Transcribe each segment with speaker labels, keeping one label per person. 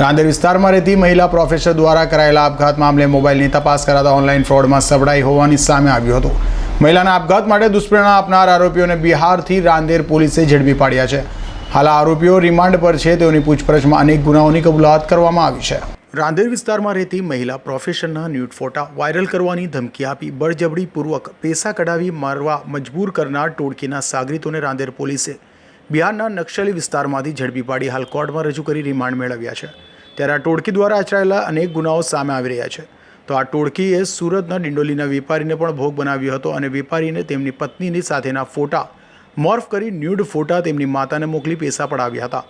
Speaker 1: રાંદેર વિસ્તારમાં રહેતી મહિલા પ્રોફેસર દ્વારા કરાયેલા આપઘાત મામલે મોબાઈલની તપાસ કરાતા ઓનલાઈન ફ્રોડમાં સબડાઈ હોવાની સામે આવ્યું હતું. મહિલાના આપઘાત માટે દુષ્પ્રેરણા આપનાર આરોપીઓને બિહારથી રાંદેર પોલીસે ઝડપી પાડ્યા છે. હાલ આરોપીઓ રિમાન્ડ પર છે, તેઓની પૂછપરછમાં અનેક ગુનાઓની કબૂલાત કરવામાં આવી છે. રાંદેર વિસ્તારમાં રહેતી મહિલા પ્રોફેશનના ન્યૂડ ફોટા વાયરલ કરવાની ધમકી આપી બળજબરીપૂર્વક પૈસા કઢાવી મારવા મજબૂર કરનાર ટોળકીના સાગરીતોને રાંદેર પોલીસે બિહારના નક્સલી વિસ્તારમાંથી ઝડપી પાડી હાલ કોર્ટમાં રજૂ કરી રિમાન્ડ મેળવ્યા છે. ત્યારે આ ટોળકી દ્વારા આચરાયેલા અનેક ગુનાઓ સામે આવી રહ્યા છે. તો આ ટોળકીએ સુરતના ડિંડોલીના વેપારીને પણ ભોગ બનાવ્યો હતો અને વેપારીને તેમની પત્નીની સાથેના ફોટા મોર્ફ કરી ન્યૂડ ફોટા તેમની માતાને મોકલી પૈસા પડાવ્યા હતા.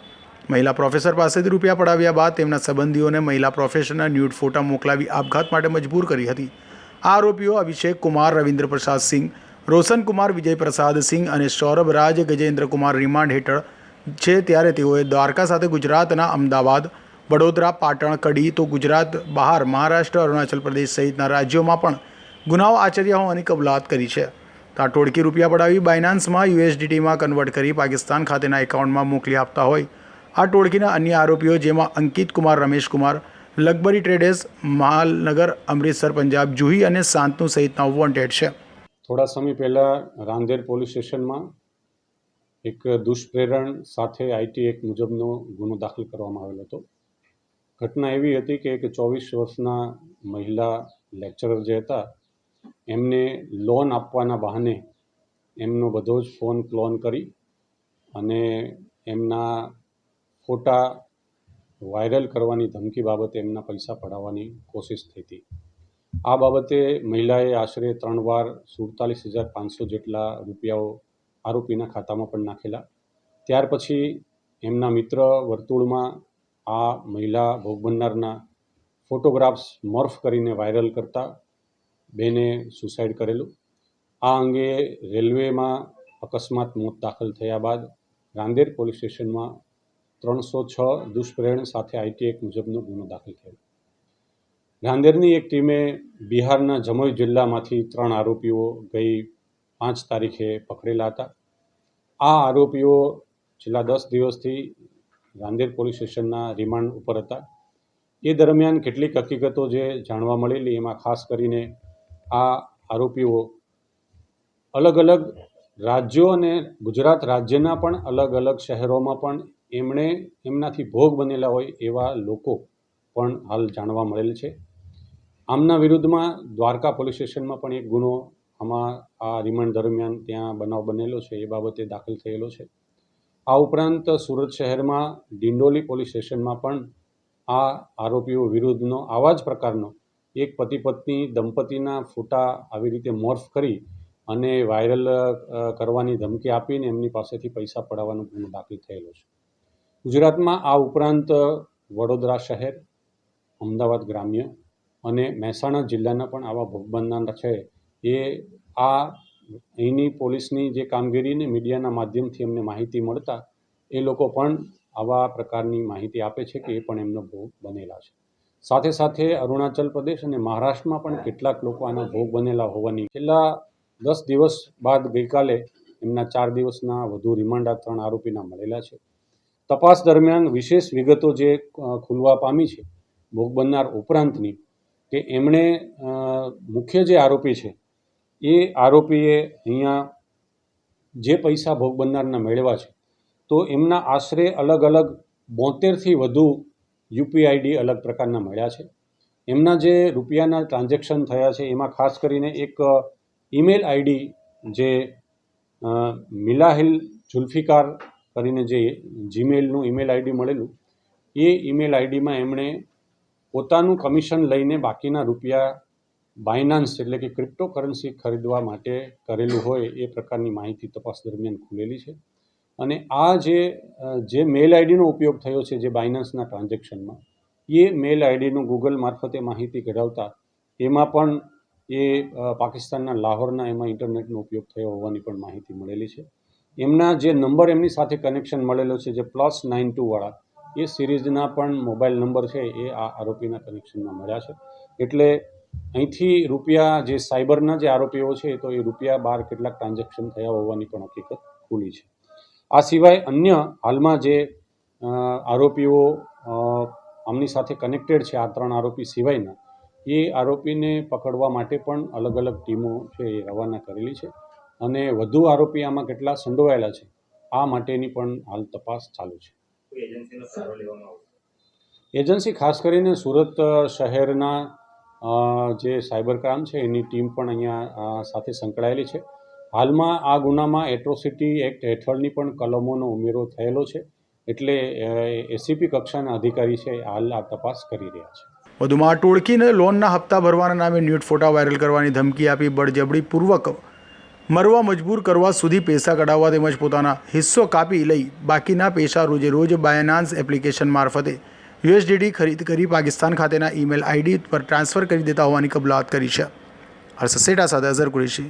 Speaker 1: મહિલા પ્રોફેસર પાસેથી રૂપિયા પડાવ્યા બાદ તેમના સંબંધીઓને મહિલા પ્રોફેસરના ન્યૂડ ફોટા મોકલાવી આપઘાત માટે મજબૂર કરી હતી. આ આરોપીઓ અભિષેક કુમાર, રવિન્દ્ર પ્રસાદ સિંહ રોશન કુમાર, વિજય પ્રસાદ સિંહ અને સૌરભ રાજ ગજેન્દ્ર કુમાર રિમાન્ડ હેઠળ છે ત્યારે તેઓએ દ્વારકા સાથે ગુજરાતના અમદાવાદ વડોદરા પાટણ કડી તો ગુજરાત, બહાર મહારાષ્ટ્ર, અરુણાચલ પ્રદેશ સહિતના રાજ્યોમાં પણ ગુનાઓ આચર્યા હોવાની કબૂલાત કરી છે. તો આ ટોળકી રૂપિયા પડાવી બાયનાન્સમાં યુએસડીટીમાં કન્વર્ટ કરી પાકિસ્તાન ખાતેના એકાઉન્ટમાં મોકલી આપતા હોય. આ ટોળકીના અન્ય આરોપીઓ જેમાં અંકિત કુમાર, રમેશ કુમાર, લગબરી ટ્રેડર્સ, મહાલનગર, અમૃતસર, પંજાબ, જુહી અને સાંતનુ સહિતના વોન્ટેડ છે.
Speaker 2: થોડા સમય પહેલાં રાંદેર પોલીસ સ્ટેશનમાં એક દુષ્પ્રેરણ સાથે આઈટી એક મુજબનો ગુનો દાખલ કરવામાં આવેલો હતો. ઘટના એવી હતી કે એક ચોવીસ વર્ષના મહિલા લેક્ચરર જે હતા, એમને લોન આપવાના બહાને એમનો બધો જ ફોન ક્લોન કરી અને એમના ફોટા વાયરલ કરવાની ધમકી બાબતે એમના પૈસા પડાવવાની કોશિશ થઈ હતી. આ બાબતે મહિલાએ આશરે ત્રણ વાર સુડતાલીસ હજાર પાંચસો જેટલા રૂપિયાઓ આરોપીના ખાતામાં પણ નાખેલા. ત્યાર પછી એમના મિત્ર વર્તુળમાં આ મહિલા ભોગ બનનારના ફોટોગ્રાફ્સ મોર્ફ કરીને વાયરલ કરતા બેને સુસાઇડ કરેલું. આ અંગે રેલવેમાં અકસ્માત મોત દાખલ થયા બાદ રાંદેર પોલીસ સ્ટેશનમાં ત્રણસો છ દુષ્પ્રેરણ સાથે આઈટી એક્ટ મુજબનો ગુનો દાખલ થયો રાંદેરની એક ટીમે બિહારના જમોઈ જિલ્લામાંથી ત્રણ આરોપીઓ ગઈ પાંચ તારીખે પકડેલા હતા. આ આરોપીઓ છેલ્લા દસ દિવસથી રાંદેર પોલીસ સ્ટેશનના રિમાન્ડ ઉપર હતા. એ દરમિયાન કેટલીક હકીકતો જે જાણવા મળેલી, એમાં ખાસ કરીને આ આરોપીઓ અલગ અલગ રાજ્યો અને ગુજરાત રાજ્યના પણ અલગ અલગ શહેરોમાં પણ એમણે એમનાથી ભોગ બનેલા હોય એવા લોકો પણ હાલ જાણવા મળેલ છે. આમના વિરુદ્ધમાં દ્વારકા પોલીસ સ્ટેશનમાં પણ એક ગુનો આમાં આ રિમાન્ડ દરમિયાન ત્યાં બનાવ બનેલો છે, એ બાબતે દાખલ થયેલો છે. આ ઉપરાંત સુરત શહેરમાં ડિંડોલી પોલીસ સ્ટેશનમાં પણ આ આરોપીઓ વિરુદ્ધનો આવા જ પ્રકારનો એક પતિ પત્ની દંપતીના ફોટા આવી રીતે મોર્ફ કરી અને વાયરલ કરવાની ધમકી આપીને એમની પાસેથી પૈસા પડાવવાનો ગુનો દાખલ થયેલો છે. ગુજરાતમાં આ ઉપરાંત વડોદરા શહેર, અમદાવાદ ગ્રામ્ય અને મહેસાણા જિલ્લાના પણ આવા ભોગ બનનાર છે એ આ અહીંની પોલીસની જે કામગીરીને મીડિયાના માધ્યમથી એમને માહિતી મળતા, એ લોકો પણ આવા પ્રકારની માહિતી આપે છે કે એ પણ એમનો ભોગ બનેલા છે. સાથે સાથે અરુણાચલ પ્રદેશ અને મહારાષ્ટ્રમાં પણ કેટલાક લોકો આના ભોગ બનેલા હોવાની છેલ્લા દસ દિવસ બાદ ગઈકાલે એમના ચાર દિવસના વધુ રિમાન્ડ આ ત્રણ આરોપીના મળેલા છે. તપાસ દરમિયાન વિશેષ વિગતો જે ખુલવા પામી છે ભોગ બનનાર ઉપરાંતની, કે એમણે મુખ્ય જે આરોપી છે એ આરોપીએ અહીંયા જે પૈસા ભોગ બનનારના મેળવ્યા છે, તો એમના આશરે અલગ અલગ બોતેરથી વધુ યુપીઆઈડી અલગ પ્રકારના મળ્યા છે. એમના જે રૂપિયાના ટ્રાન્ઝેક્શન થયા છે, એમાં ખાસ કરીને એક ઈમેલ આઈડી જે મિલાહિલ જુલ્ફિકાર કરીને જે જીમેલનું ઈમેલ આઈડી મળેલું, એ ઈમેલ આઈડીમાં એમણે પોતાનું કમિશન લઈને બાકીના રૂપિયા બાયનાન્સ એટલે કે ક્રિપ્ટોકરન્સી ખરીદવા માટે કરેલું હોય એ પ્રકારની માહિતી તપાસ દરમિયાન ખુલેલી છે. અને આ જે જે મેલ આઈડીનો ઉપયોગ થયો છે જે બાયનાન્સના ટ્રાન્ઝેક્શનમાં, એ મેલ આઈડીનું ગૂગલ મારફતે માહિતી કઢાવતા, એમાં પણ એ પાકિસ્તાનના લાહોરના એમાં ઇન્ટરનેટનો ઉપયોગ થયો હોવાની પણ માહિતી મળેલી છે. એમના જે નંબર એમની સાથે કનેક્શન મળેલો છે જે પ્લસ નાઇન ટુવાળા એ સિરીઝના પણ મોબાઈલ નંબર છે એ આ આરોપીના કનેક્શનમાં મળ્યા છે. એટલે અહીંથી રૂપિયા જે સાયબરના જે આરોપીઓ છે તો એ રૂપિયા બાર કેટલાક ટ્રાન્ઝેક્શન થયા હોવાની પણ હકીકત ખુલી છે. આ સિવાય અન્ય હાલમાં જે આરોપીઓ આમની સાથે કનેક્ટેડ છે આ ત્રણ આરોપી સિવાયના એ આરોપીને પકડવા માટે પણ અલગ અલગ ટીમો છે એ રવાના કરેલી છે. અને વધુ આરોપી આમાં કેટલા સંડોવાયેલા છે આ માટેની પણ હાલ તપાસ ચાલુ છે. એજન્સી ખાસ કરીને સુરત શહેરના જે સાયબર ક્રાઇમ છે, એની ટીમ પણ અહીંયા સાથે સંકળાયેલી છે. હાલમાં આ ગુનામાં એટ્રોસિટી એક્ટ હેઠળની પણ કલમોનો ઉમેરો થયેલો છે. એટલે એસીપી કક્ષાના અધિકારી છે, હાલ આ તપાસ કરી રહ્યા છે.
Speaker 1: વધુમાં ટોળકીને લોનના હપ્તા ભરવાના નામે ન્યૂડ ફોટા વાયરલ કરવાની ધમકી આપી બળજબડીપૂર્વક મરવા મજબૂર કરવા સુધી પૈસા કઢાવવા તેમજ પોતાના હિસ્સો કાપી લઈ બાકીના પૈસા રોજે રોજ બાયનાન્સ એપ્લિકેશન મારફતે યુએસડીટી ખરીદ કરી પાકિસ્તાન ખાતેના ઈમેલ આઈડી પર ટ્રાન્સફર કરી દેતા હોવાની કબૂલાત કરી છે. હર્ષ સેટા સાથે અઝર કુરેશી